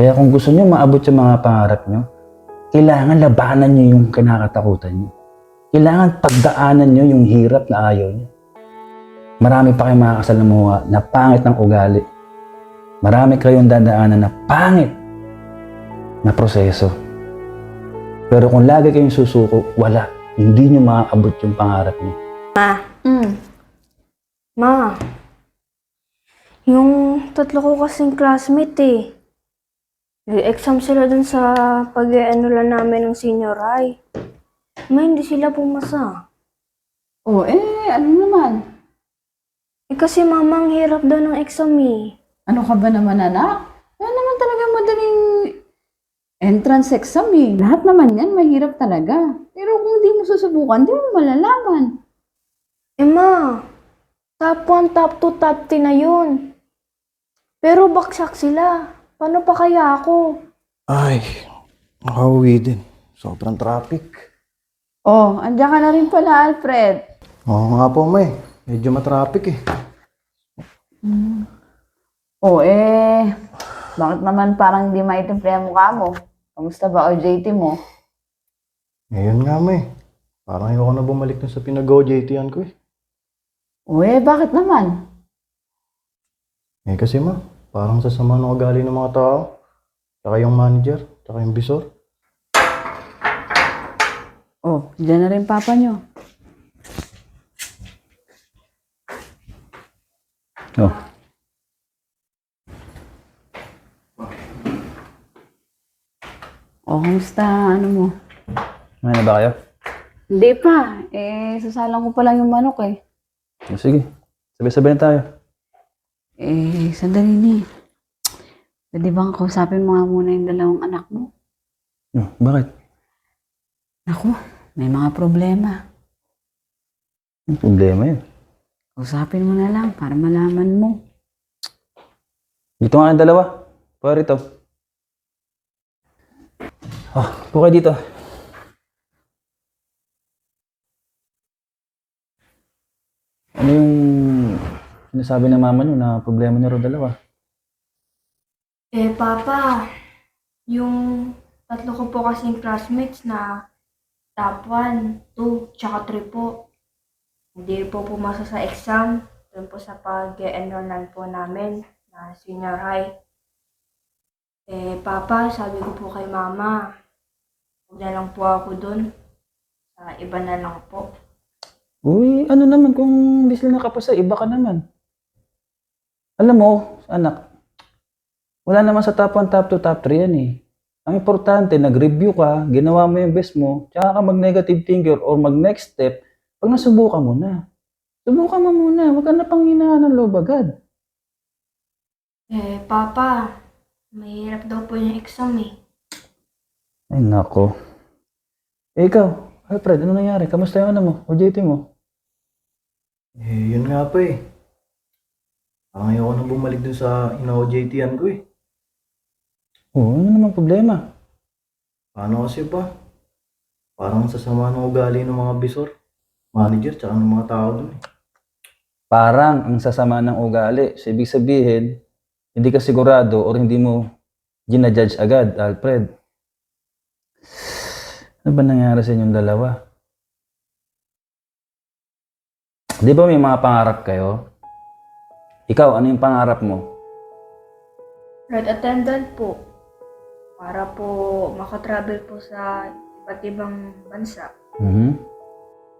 Kaya kung gusto nyo maabot yung mga pangarap nyo, kailangan labanan nyo yung kinakatakutan nyo. Kailangan pagdaanan nyo yung hirap na ayaw nyo. Marami pa kayong makakasalamuha na pangit ng ugali. Marami kayong dadaanan na pangit na proseso. Pero kung lagi kayong susuko, wala. Hindi nyo maaabot yung pangarap nyo. Mm. Ma, yung tatlo ko kasing classmate eh. Exam sila dun sa pag-ano lang namin ng senior high. Ma, hindi sila pumasa. Oh, eh, ano naman? Eh kasi mama, ang hirap daw ng exam eh. Ano ka ba naman, anak? Yan naman talaga madaling entrance exam eh. Lahat naman yan, mahirap talaga. Pero kung di mo susubukan, di mo malalaman. Eh ma, top 1, top 2, top 10 na yun. Pero baksak sila. Paano pa kaya ako? Ay, nakauwi din. Sobrang traffic. Oh, andiyan ka na rin pala, Alfred. Oo nga po, may. Medyo matraffic eh. Oh, eh, bakit naman parang hindi maitimple ang mukha mo? Kamusta ba OJT mo? Ngayon nga, may. Parang ayoko na bumalik dun sa pinag-OJT-an ko eh. Oh, eh, bakit naman? Eh kasi ma, parang sasama ng ugali ng mga tao. Tsaka yung manager, tsaka yung bisor. Oh, diyan na rin papa nyo. Oh. Oh, kamusta? Ano mo? May na ba kayo? Hindi pa. Eh, sasalang ko pa lang yung manok eh. O, sige. Sabay-sabay na tayo. Eh, sandali ni. Pwede bang kausapin mo nga muna yung dalawang anak mo? Oh, bakit? Naku, may mga problema. Ang problema yun. Kausapin mo na lang para malaman mo. Dito nga ang dalawa. Pa rito. Oh, po kayo dito. Ano yung sinasabi ng mama nyo na problema niyo raw dalawa? Eh, Papa, yung tatlo ko po kasing classmates na top 1, 2, tsaka 3 po. Hindi po pumasa sa exam. Doon po sa pag-enrollan po namin na senior high. Eh, Papa, sabi ko po kay Mama, huwag na lang po ako doon. Sa iba na lang po. Uy, ano naman kung hindi sila nakapasa, iba ka naman. Alam mo, anak, wala naman sa top 1, top 2, top 3 yan eh. Ang importante, nag-review ka, ginawa mo yung best mo, tsaka ka mag-negative thinker or mag-next step, pag nasubukan mo na. Subukan mo muna, huwag ka na pang hinaan ng loob agad. Eh, Papa, mahirap daw po yung exam eh. Ay, nako. Eh, ikaw, Alfred, ano nangyari? Kamusta yung ano mo? OJT mo? Eh, yun nga pa eh. Parang ayoko na bumalik dun sa ina-OJT-an ko eh. Oo, ano namang problema? Paano kasi ba? Parang sasama ng ugali ng mga bisor, manager, tsaka ng mga tao dun eh. Parang ang sasama ng ugali. So, ibig sabihin, hindi ka sigurado or hindi mo ginajudge agad, Alfred. Ano ba nangyari sa inyong dalawa? Di ba may mga pangarap kayo? Ikaw, ano yung pangarap mo? Flight attendant po. Para po makatravel po sa iba't ibang bansa. Mhm.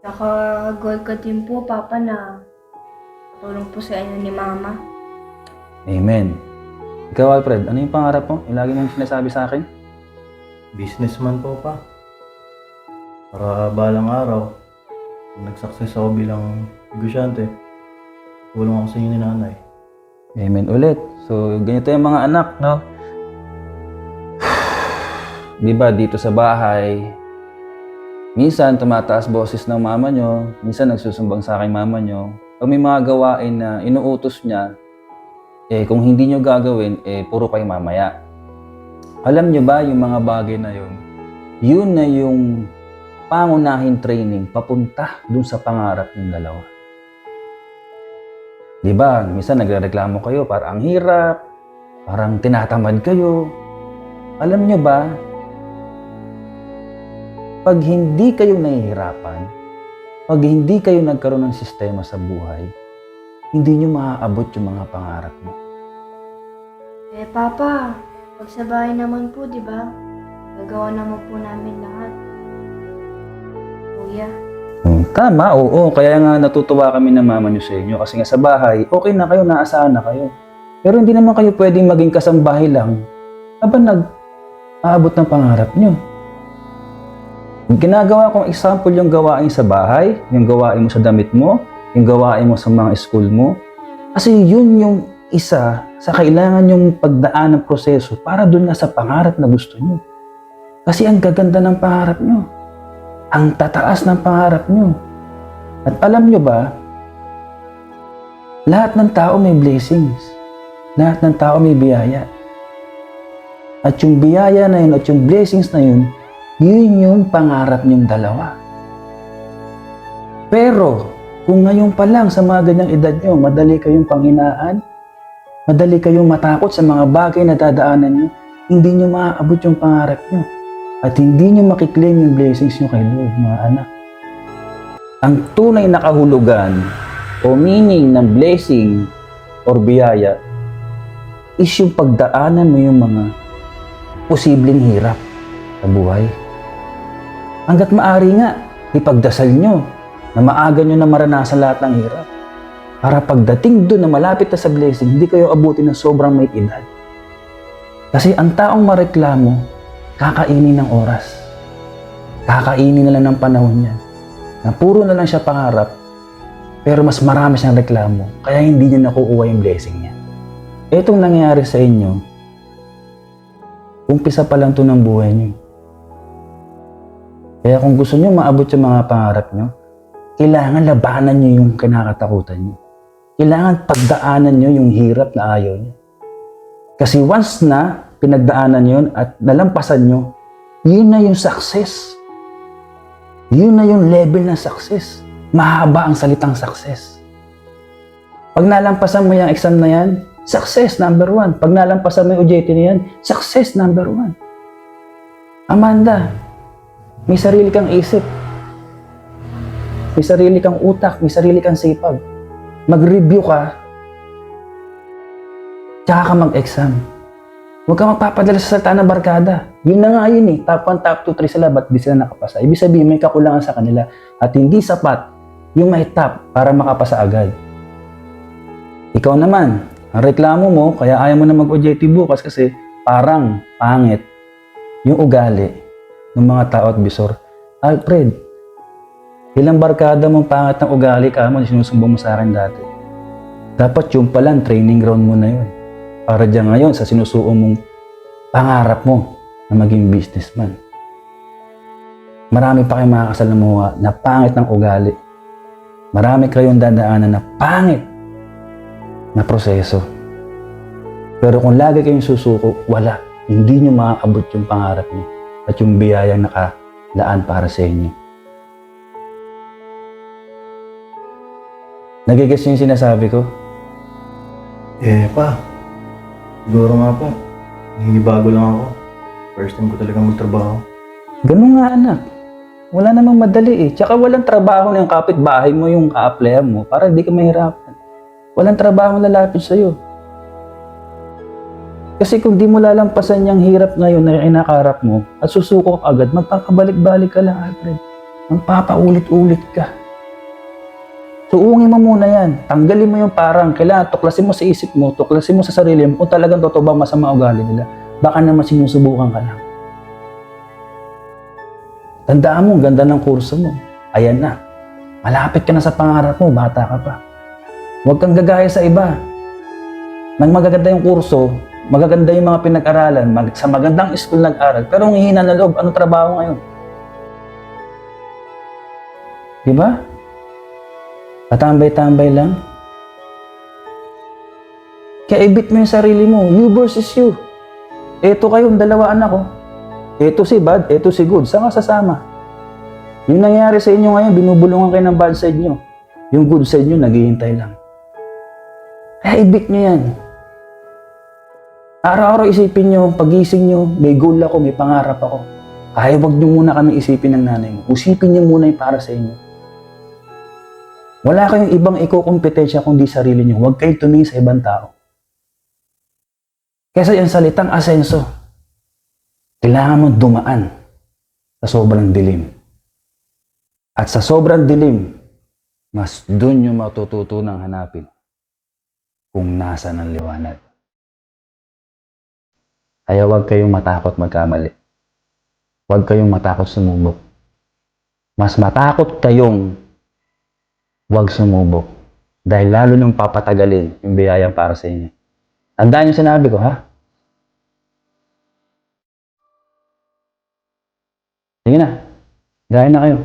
Saka goal ko din po, Papa, na tulong po sa inyo ni Mama. Amen. Ikaw, Alfred, ano yung pangarap mo? Yung lagi mong sinasabi sa akin? Businessman po pa. Para balang araw, kung nag-success ako bilang negosyante, tulong ako sa inyo ni nanay. Amen ulit. So, ganito yung mga anak, no? Di ba, dito sa bahay, minsan tumataas boses ng mama nyo, minsan nagsusumbang sa akin mama nyo. Pag may mga gawain na inuutos niya, eh, kung hindi nyo gagawin, eh, puro kayo mamaya. Alam nyo ba yung mga bagay na yun? Yun na yung pangunahing training papunta dun sa pangarap ng dalawa. Di ba? Minsan nagrereklamo kayo, parang ang hirap, parang tinatamad kayo. Alam nyo ba, pag hindi kayo nahihirapan, pag hindi kayo nagkaroon ng sistema sa buhay, hindi nyo maaabot yung mga pangarap mo. Eh, Papa, pag sa bahay naman po, di ba? Gagawa naman po namin lahat. Tama, oo. Kaya nga natutuwa kami na mama nyo sa inyo. Kasi nga sa bahay, okay na kayo, naasahan na kayo. Pero hindi naman kayo pwedeng maging kasambahay lang. Aba, nag-aabot ng pangarap nyo. Ginagawa kong example yung gawain sa bahay, yung gawain mo sa damit mo, yung gawain mo sa mga school mo. Kasi yun yung isa sa kailangan yung pagdaan ng proseso para dun nga sa pangarap na gusto nyo. Kasi ang gaganda ng pangarap nyo ang tataas ng pangarap nyo. At alam nyo ba, lahat ng tao may blessings. Lahat ng tao may biyaya. At yung biyaya na yun at yung blessings na yun, yun yung pangarap nyong dalawa. Pero, kung ngayon pa lang sa mga ganyang edad nyo, madali kayong panghinaan, madali kayong matakot sa mga bagay na dadaanan nyo, hindi nyo maaabot yung pangarap nyo at hindi nyo makiklaim yung blessings nyo kay Lord, mga anak. Ang tunay na kahulugan o meaning ng blessing or biyaya is yung pagdaanan mo yung mga posibleng hirap sa buhay. Hanggat maari nga, ipagdasal nyo na maaga nyo na maranasan lahat ng hirap. Para pagdating doon na malapit na sa blessing, hindi kayo abutin ng sobrang may edad. Kasi ang taong mareklamo, kakainin ng oras. Kakainin na lang ng panahon niya. Na puro na lang siya pangarap, pero mas marami siyang reklamo, kaya hindi niya nakukuha yung blessing niya. Itong nangyayari sa inyo, umpisa pa lang to ng buhay niyo. Kaya kung gusto niyo maabot yung mga pangarap niyo, kailangan labanan niyo yung kinakatakutan niyo. Kailangan pagdaanan niyo yung hirap na ayaw niyo. Kasi once na pinagdaanan yun at nalampasan nyo, yun na yung success. Yun na yung level ng success. Mahaba ang salitang success. Pag nalampasan mo yung exam na yan, success number one. Pag nalampasan mo yung OJT na yan, success number one. Amanda, may sarili kang isip. May sarili kang utak, may sarili kang sipag. Mag-review ka, tsaka ka mag-exam. Huwag ka magpapadala sa salita ng barkada. Yun na nga yun eh. Top 1, top 2, 3 sila, ba't di sila nakapasa? Ibig sabihin, may kakulangan sa kanila. At hindi sapat yung may top para makapasa agad. Ikaw naman, ang reklamo mo, kaya ayaw mo na mag-OJT bukas kasi parang pangit yung ugali ng mga tao at bisor. Alfred, ilang barkada mong pangit ng ugali ka mo, sinusumbong mo sa akin dati. Dapat yung palang training ground mo na yun para dyan ngayon sa sinusuo mong pangarap mo na maging businessman. Marami pa kayong makakasalamuha na pangit ng ugali. Marami kayong dadaanan na pangit na proseso. Pero kung lagi kayong susuko, wala. Hindi nyo maaabot yung pangarap niyo at yung biyayang nakalaan para sa inyo. Nagigets niyo yung sinasabi ko? Eh, pa. Siguro nga po. Nangibago lang ako. First time ko talaga magtrabaho. Ganun nga anak. Wala namang madali eh. Tsaka walang trabaho ng kapitbahay mo yung ka-applyan mo para hindi ka mahirapan. Walang trabaho lalapit sa'yo. Kasi kung di mo lalampasan yung hirap ngayon na kinakaharap mo at susuko ka agad, magpapabalik-balik ka lang, Alfred. Magpapaulit-ulit ka. Suungin mo muna yan. Tanggalin mo yung parang. Kailangan tuklasin mo sa isip mo, tuklasin mo sa sarili mo kung talagang totoo bang masama ugali nila. Baka naman sinusubukan ka lang. Tandaan mo, ganda ng kurso mo. Ayan na. Malapit ka na sa pangarap mo, bata ka pa. Huwag kang gagaya sa iba. Nang magaganda yung kurso, magaganda yung mga pinag-aralan, mag, sa magandang school nag-aral, pero ang hihina na loob, anong trabaho ngayon? Di ba? Patambay-tambay lang. Kaya ibit mo yung sarili mo. You versus you. Eto kayong dalawa anak ko. Eto si bad, eto si good. Saan ka sasama? Yung nangyayari sa inyo ngayon, binubulungan kayo ng bad side nyo. Yung good side nyo, naghihintay lang. Kaya ibit nyo yan. Araw-araw isipin nyo, pagising nyo, may goal ako, may pangarap ako. Kaya wag nyo muna kami isipin ng nanay mo. Usipin nyo muna yung para sa inyo. Wala kayong ibang ikukompetensya kundi sarili nyo. Huwag kayong tumingin sa ibang tao. Kesa yung salitang asenso, kailangan mo dumaan sa sobrang dilim. At sa sobrang dilim, mas dun yung matututunang hanapin kung nasa ng liwanag. Kaya huwag kayong matakot magkamali. Huwag kayong matakot sumubok. Mas matakot kayong huwag sumubok. Dahil lalo nung papatagalin yung biyayang para sa inyo. Tandaan yung sinabi ko, ha? Sige na. Gaya na kayo.